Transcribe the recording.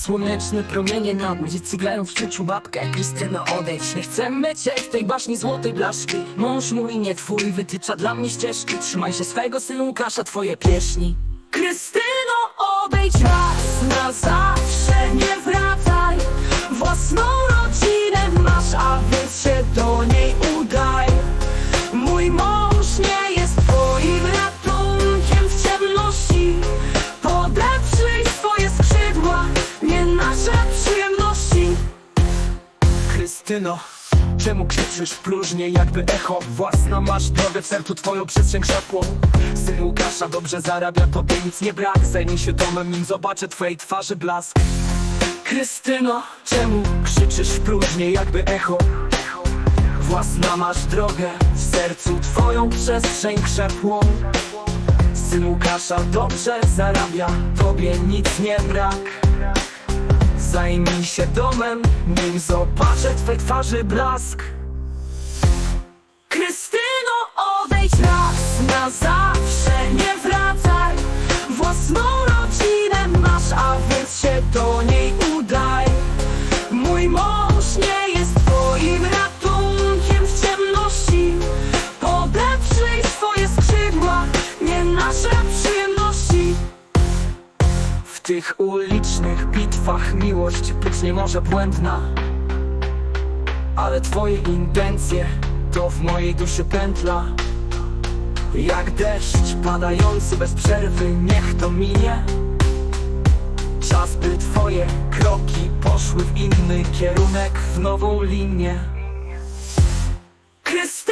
słoneczne promienie na mnie Cyglają w życiu babkę. Krystyno odejdź. Nie chcemy cię w tej baśni złotej blaszki. Mąż mój nie twój wytycza dla mnie ścieżki. Trzymaj się swego synu Łukasza twoje pieśni. Krystyno odejdź raz na zawsze Nie Krystyno, czemu krzyczysz w próżni jakby echo? Własna masz drogę w sercu twoją przestrzeń krzepłą Syn Łukasza dobrze zarabia, tobie nic nie brak. Zajmij się domem, nim zobaczę twojej twarzy blask. Krystyno, czemu krzyczysz w próżni jakby echo? Własna masz drogę w sercu twoją przestrzeń krzepłą Syn Łukasza dobrze zarabia, tobie nic nie brak Zajmij się domem, nim zobaczę twej twarzy blask. Krystyno, odejdź raz na zawsze, tych ulicznych bitwach miłość być nie może błędna. Ale twoje intencje to w mojej duszy pętla. Jak deszcz padający bez przerwy, niech to minie. Czas by twoje kroki poszły w inny kierunek, w nową linię. Krystyno,